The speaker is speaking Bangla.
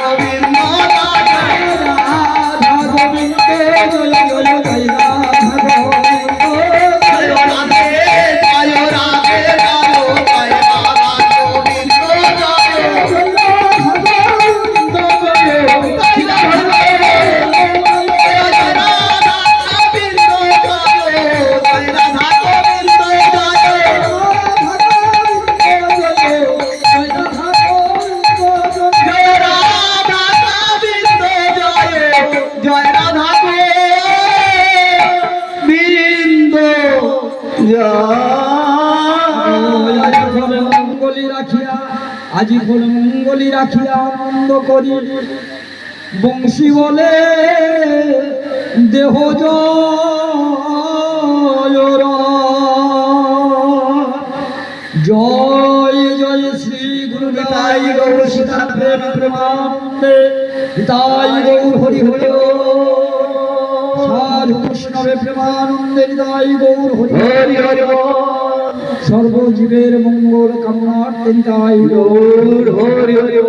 গোবিন্দ আজি ফল মঙ্গলি রাখিয়া আনন্দ করি, বংশী বলে, দেহ জয়। জয় শ্রী গুরু নিতাই গৌর সীতার প্রেম প্রেমানন্দে নিতাই গৌর হরি হরি সাধু বৈষ্ণবে প্রেমানন্দে নিতাই গৌর হরি হরি হরি সর্বজীবের মঙ্গল কামনার চিন্তায় গৌর। হরি হরি